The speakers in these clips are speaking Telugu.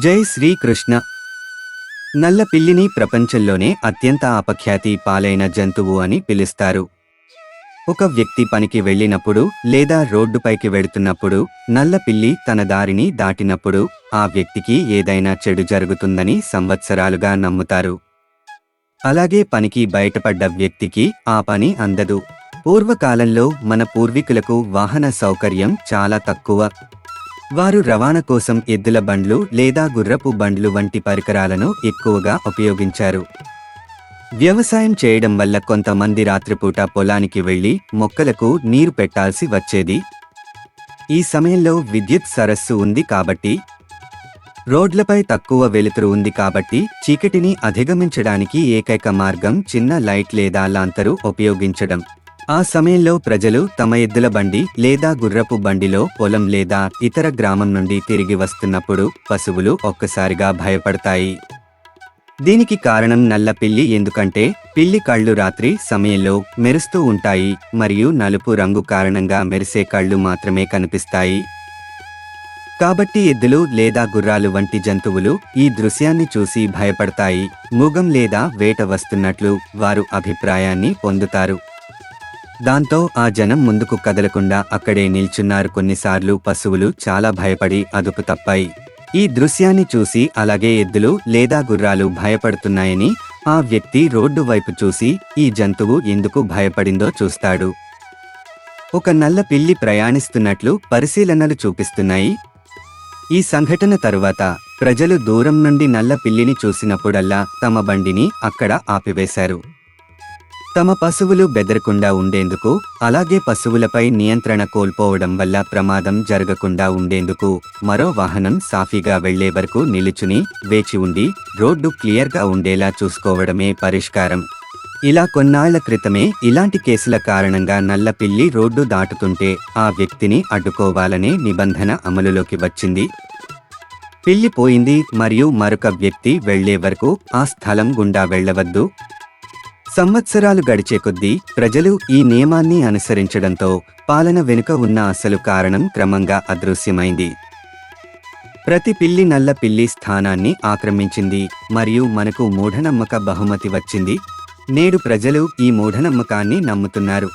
జై శ్రీకృష్ణ. నల్ల పిల్లిని ప్రపంచంలోనే అత్యంత అపఖ్యాతి పాలైన జంతువు అని పిలుస్తారు. ఒక వ్యక్తి పనికి వెళ్ళినప్పుడు లేదా రోడ్డుపైకి వెడుతున్నప్పుడు నల్ల పిల్లి తన దారిని దాటినప్పుడు ఆ వ్యక్తికి ఏదైనా చెడు జరుగుతుందని సంవత్సరాలుగా నమ్ముతారు. అలాగే పనికి బయటపడ్డ వ్యక్తికి ఆ పని అందదు. పూర్వకాలంలో మన పూర్వీకులకు వాహన సౌకర్యం చాలా తక్కువ. వారు రవాణా కోసం ఎద్దుల బండ్లు లేదా గుర్రపు బండ్లు వంటి పరికరాలను ఎక్కువగా ఉపయోగించారు. వ్యవసాయం చేయడం వల్ల కొంతమంది రాత్రిపూట పొలానికి వెళ్ళి మొక్కలకు నీరు పెట్టాల్సి వచ్చేది. ఈ సమయంలో విద్యుత్ సరస్సు ఉంది కాబట్టి రోడ్లపై తక్కువ వెలుతురు ఉంది కాబట్టి చీకటిని అధిగమించడానికి ఏకైక మార్గం చిన్న లైట్ లేదా లాంతరు ఉపయోగించడం. ఆ సమయంలో ప్రజలు తమ ఎద్దుల బండి లేదా గుర్రపు బండిలో పొలం లేదా ఇతర గ్రామం నుండి తిరిగి వస్తున్నప్పుడు పశువులు ఒక్కసారిగా భయపడతాయి. దీనికి కారణం నల్ల పిల్లి ఎందుకంటే పిల్లి కళ్ళు రాత్రి సమయంలో మెరుస్తూ ఉంటాయి మరియు నలుపు రంగు కారణంగా మెరిసే కళ్ళు మాత్రమే కనిపిస్తాయి. కాబట్టి ఎద్దులు లేదా గుర్రాలు వంటి జంతువులు ఈ దృశ్యాన్ని చూసి భయపడతాయి. మూగం లేదా వేట వస్తున్నట్లు వారు అభిప్రాయాన్ని పొందుతారు. దాంతో ఆ జనం ముందుకు కదలకుండా అక్కడే నిల్చున్నారు. కొన్నిసార్లు పశువులు చాలా భయపడి అదుపు తప్పాయి. ఈ దృశ్యాన్ని చూసి అలాగే ఎద్దులు లేదా గుర్రాలు భయపడుతున్నాయని ఆ వ్యక్తి రోడ్డు వైపు చూసి ఈ జంతువు ఎందుకు భయపడిందో చూస్తాడు. ఒక నల్ల పిల్లి ప్రయాణిస్తున్నట్లు పరిశీలనలు చూపిస్తున్నాయి. ఈ సంఘటన తరువాత ప్రజలు దూరం నుండి నల్ల పిల్లిని చూసినప్పుడల్లా తమ బండిని అక్కడ ఆపివేశారు. తమ పశువులు బెదరకుండా ఉండేందుకు అలాగే పశువులపై నియంత్రణ కోల్పోవడం వల్ల ప్రమాదం జరగకుండా ఉండేందుకు మరో వాహనం సాఫీగా వెళ్ళే వరకు నిలుచుని వేచి ఉండి రోడ్డు క్లియర్గా ఉండేలా చూసుకోవడమే పరిష్కారం. ఇలా కొన్నాళ్ళ క్రితమే ఇలాంటి కేసుల కారణంగా నల్ల పిల్లి రోడ్డు దాటుతుంటే ఆ వ్యక్తిని అడ్డుకోవాలనే నిబంధన అమలులోకి వచ్చింది. పిల్లి పోయింది మరియు మరొక వ్యక్తి వెళ్ళే వరకు ఆ స్థలం గుండా వెళ్ళవద్దు సంవత్సరాలు గడిచే కొద్దీ ప్రజలు ఈ నియమాన్ని అనుసరించడంతో పాలన వెనుక ఉన్న అసలు కారణం క్రమంగా అదృశ్యమైంది. ప్రతి పిల్లి నల్ల పిల్లి స్థానాన్ని ఆక్రమించింది మరియు మనకు మూఢనమ్మక బహుమతి వచ్చింది. నేడు ప్రజలు ఈ మూఢనమ్మకాన్ని నమ్ముతున్నారు.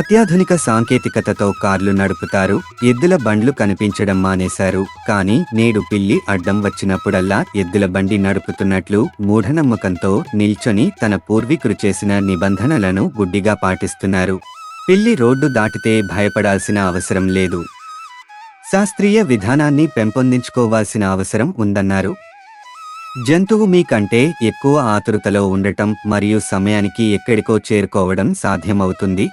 అత్యాధునిక సాంకేతికతతో కార్లు నడుపుతారు ఎద్దుల బండ్లు కనిపించడం మానేశారు. కానీ నేడు పిల్లి అడ్డం వచ్చినప్పుడల్లా ఎద్దుల బండి నడుపుతున్నట్లు మూఢనమ్మకంతో నిల్చొని తన పూర్వీకులు చేసిన నిబంధనలను గుడ్డిగా పాటిస్తున్నారు. పిల్లి రోడ్డు దాటితే భయపడాల్సిన అవసరం లేదు. శాస్త్రీయ విధానాన్ని పెంపొందించుకోవాల్సిన అవసరం ఉందన్నారు. జంతువు మీకంటే ఎక్కువ ఆతురతలో ఉండటం మరియు సమయానికి ఎక్కడికో చేరుకోవడం సాధ్యమవుతుంది.